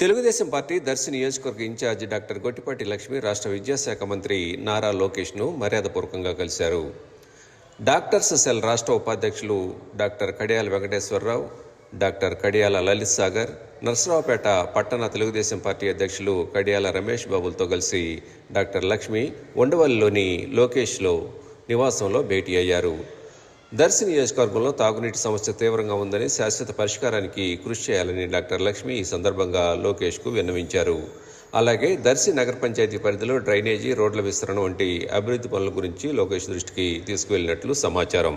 Telugu Desam party Darsi నియోజకవర్గ incharge doctor Gottipati Lakshmi రాష్ట్ర విద్యాశాఖ మంత్రి నారా లోకేష్ను మర్యాదపూర్వకంగా కలిశారు. డాక్టర్స్ సెల్ రాష్ట్ర ఉపాధ్యక్షులు డాక్టర్ కడియాల వెంకటేశ్వరరావు డాక్టర్ కడియాల లలిత్ సాగర్ నర్సరావుపేట పట్టణ తెలుగుదేశం పార్టీ అధ్యక్షులు కడియాల రమేష్ బాబులతో కలిసి డాక్టర్ లక్ష్మి ఉండవల్లిలోని లోకేష్లో నివాసంలో భేటీ అయ్యారు. దర్శి నియోజకవర్గంలో తాగునీటి సమస్య తీవ్రంగా ఉందని శాశ్వత పరిష్కారానికి కృషి చేయాలని డాక్టర్ లక్ష్మి ఈ సందర్భంగా లోకేష్కు విన్నవించారు. అలాగే దర్శి నగర పంచాయతీ పరిధిలో డ్రైనేజీ రోడ్ల విస్తరణ వంటి అభివృద్ధి పనుల గురించి లోకేష్ దృష్టికి తీసుకువెళ్ళినట్లు సమాచారం.